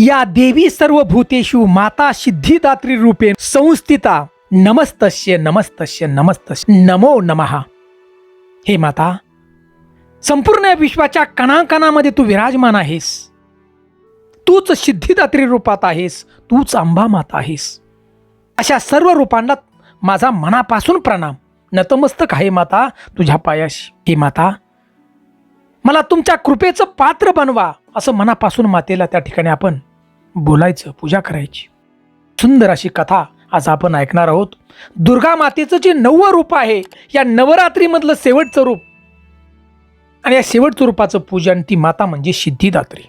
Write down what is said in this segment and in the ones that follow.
या देवी सर्व भूतेषु माता सिद्धिदात्री रूपे संस्थिता। नमस्तस्य नमस्तस्य नमस्तस्य नमो नमः। हे माता संपूर्ण विश्वाच्या कणाकणामध्ये तू विराजमान आहेस. तूच सिद्धिदात्री रूपात आहेस तूच अंबा माता आहेस. अशा सर्व रूपांना माझा मनापासून प्रणाम. नतमस्तक आहे माता तुझ्या पायाशी. हे माता मला तुमच्या कृपेचं पात्र बनवा असं मनापासून मातेला त्या ठिकाणी आपण बोलायचं पूजा करायची. सुंदर अशी कथा आज आपण ऐकणार आहोत. दुर्गा मातेचं जे नववं रूप आहे या नवरात्रीमधलं शेवटचं रूप. आणि या शेवटचं रूपाचं पूजन ती माता म्हणजे सिद्धिदात्री.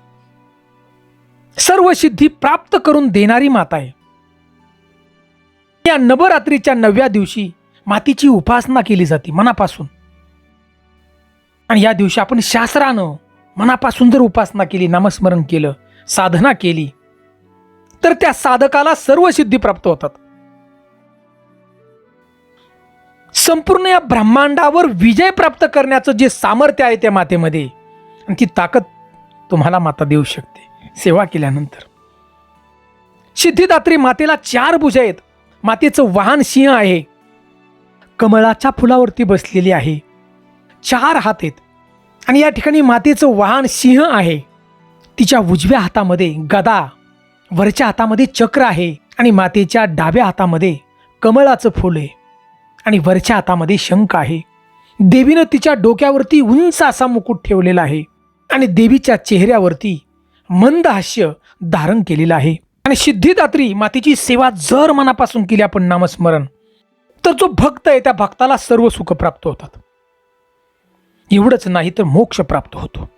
सर्व सिद्धी प्राप्त करून देणारी माता आहे. या नवरात्रीच्या नवव्या दिवशी मातीची उपासना केली जाते मनापासून. आणि या दिवशी आपण शास्त्रानं मनापासून जर उपासना केली नामस्मरण केलं साधना केली तर त्या साधकाला सर्व सिद्धी प्राप्त होतात. संपूर्ण या ब्रह्मांडावर विजय प्राप्त करण्याचं जे सामर्थ्य आहे त्या मातेमध्ये आणि ती ताकद तुम्हाला माता देऊ शकते सेवा केल्यानंतर. सिद्धिदात्री मातेला चार भुजा आहेत. मातेचं वाहन सिंह आहे. कमळाच्या फुलावरती बसलेली आहे. चार हात आहेत. आणि या ठिकाणी मातेचं वाहन सिंह आहे. तिच्या उजव्या हातामध्ये गदा वरच्या हातामध्ये चक्र आहे आणि मातेच्या डाव्या हातामध्ये कमळाचं फूल आहे. आणि वरच्या हातामध्ये शंख आहे. देवीनं तिच्या डोक्यावरती उंच असा मुकुट ठेवलेला आहे आणि देवीच्या चेहऱ्यावरती मंद हास्य धारण केलेलं आहे. आणि सिद्धिदात्री मातेची सेवा जर मनापासून केली आपण नामस्मरण तर जो भक्त आहे त्या भक्ताला सर्व सुख प्राप्त होतात. एवढंच नाही तर मोक्ष प्राप्त होतो.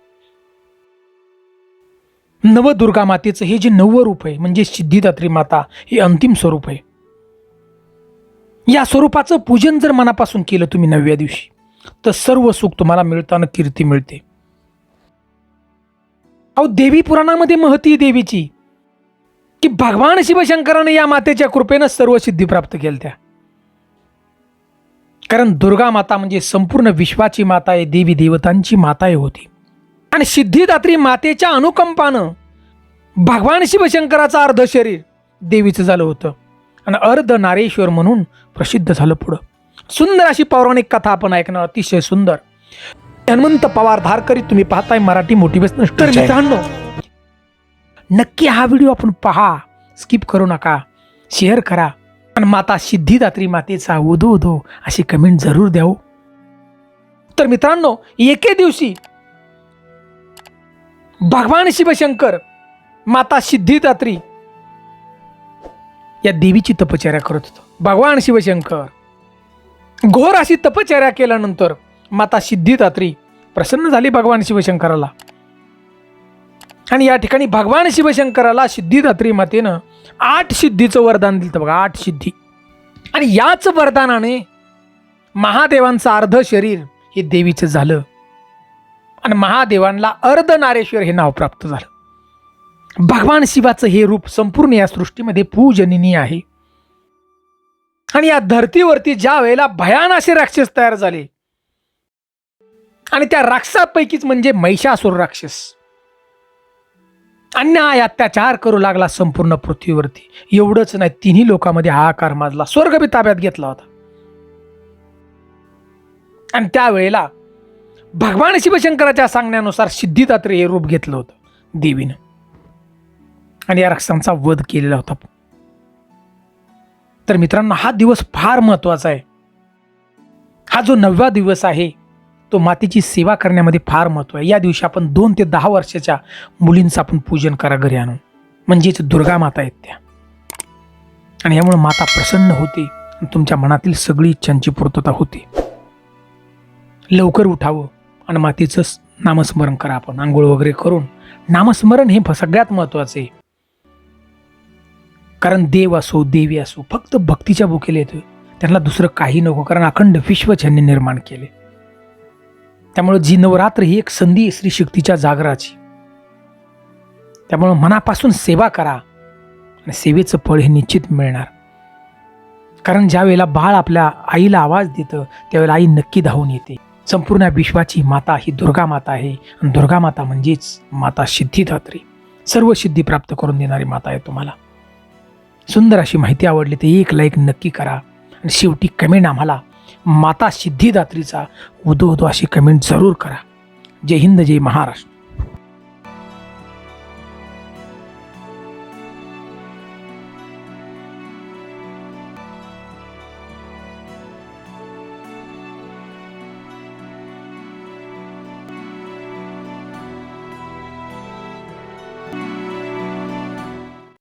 नवदुर्गा मातेचं हे जे नववं रूप आहे म्हणजे सिद्धिदात्री माता हे अंतिम स्वरूप आहे. या स्वरूपाचं पूजन जर मनापासून केलं तुम्ही नवव्या दिवशी तर सर्व सुख तुम्हाला मिळताना कीर्ती मिळते. अहो देवी पुराणामध्ये महती देवीची की भगवान शिवशंकराने या मातेच्या कृपेनं सर्व सिद्धी प्राप्त केल्या त्या कारण दुर्गा माता म्हणजे संपूर्ण विश्वाची माता आहे देवी देवतांची माता आहे होती. आणि सिद्धिदात्री मातेच्या अनुकंपानं भगवान शिवशंकराचं अर्ध शरीर देवीचं झालं होतं. आणि अर्ध नारेश्वर म्हणून प्रसिद्ध झालं पुढं. सुंदर अशी पौराणिक कथा आपण ऐकणार अतिशय सुंदर. हनुमंत पवार धारकरी तुम्ही पाहताय मराठी मोटिवेशनल जय. मित्रांनो नक्की हा व्हिडिओ आपण पहा. स्किप करू नका. शेअर करा. आणि माता सिद्धिदात्री मातेचा उधो उधो अशी कमेंट जरूर द्याऊ तर मित्रांनो एके दिवशी भगवान शिवशंकर माता सिद्धिदात्री या देवीची तपचर्या करत होतो. भगवान शिवशंकर घोर अशी तपचर्या केल्यानंतर माता सिद्धिदात्री प्रसन्न झाली भगवान शिवशंकराला. आणि या ठिकाणी भगवान शिवशंकराला सिद्धिदात्री मातेनं आठ सिद्धीचं वरदान दिलं बघा आठ सिद्धी. आणि याच वरदानाने महादेवांचं अर्ध शरीर हे देवीचं झालं. आणि महादेवांना अर्धनारेश्वर हे नाव प्राप्त झालं. भगवान शिवाचं हे रूप संपूर्ण या सृष्टीमध्ये पूजनीय आहे. आणि या धर्तीवरती ज्या वेळेला भयान असे राक्षस तयार झाले आणि त्या राक्षसापैकीच म्हणजे महिषासूर राक्षस. अन्याय अत्याचार करू लागला संपूर्ण पृथ्वीवरती. एवढंच नाही तिन्ही लोकांमध्ये हाहाकार माजला स्वर्ग बी ताब्यात घेतला होता. आणि त्यावेळेला भगवान शिवशंकराच्या सांगण्यानुसार सिद्धिदात्री हे रूप घेतलं होतं देवीनं. आणि या राक्षसांचा वध केलेला होता. तर मित्रांनो हा दिवस फार महत्त्वाचा आहे. हा जो नववा दिवस आहे तो मातेची सेवा करण्यामध्ये फार महत्त्व आहे. या दिवशी आपण दोन ते दहा वर्षाच्या मुलींचं आपण पूजन करा घरी आणून. म्हणजेच दुर्गा माता आहेत त्या. आणि यामुळे माता प्रसन्न होते तुमच्या मनातील सगळी इच्छांची पूर्तता होते. लवकर उठावं. आणि मातीचं नामस्मरण करा आपण. आंघोळ वगैरे करून नामस्मरण हे सगळ्यात महत्त्वाचं आहे. कारण देव असो देवी असो फक्त भक्तीच्या भुकेले येतो त्यांना दुसरं काही नको कारण अखंड विश्व त्यांनी निर्माण केले त्यामुळे जी नवरात्र ही एक संधी आहे श्री शक्तीच्या जागराची. त्यामुळं मनापासून सेवा करा आणि सेवेचं फळ हे निश्चित मिळणार. कारण ज्या वेळेला बाळ आपल्या आईला आवाज देतं त्यावेळेला आई नक्की धावून येते. संपूर्ण विश्वाची माता ही दुर्गा माता आहे. आणि दुर्गा माता म्हणजेच माता सिद्धिदात्री. सर्व सिद्धी प्राप्त करून देणारी माता आहे तुम्हाला. सुंदर अशी माहिती आवडली तर एक लाईक नक्की करा. आणि शेवटी कमेंट आम्हाला माता सिद्धिदात्रीचा उदो उदो अशी कमेंट जरूर करा. जय हिंद जय महाराष्ट्र.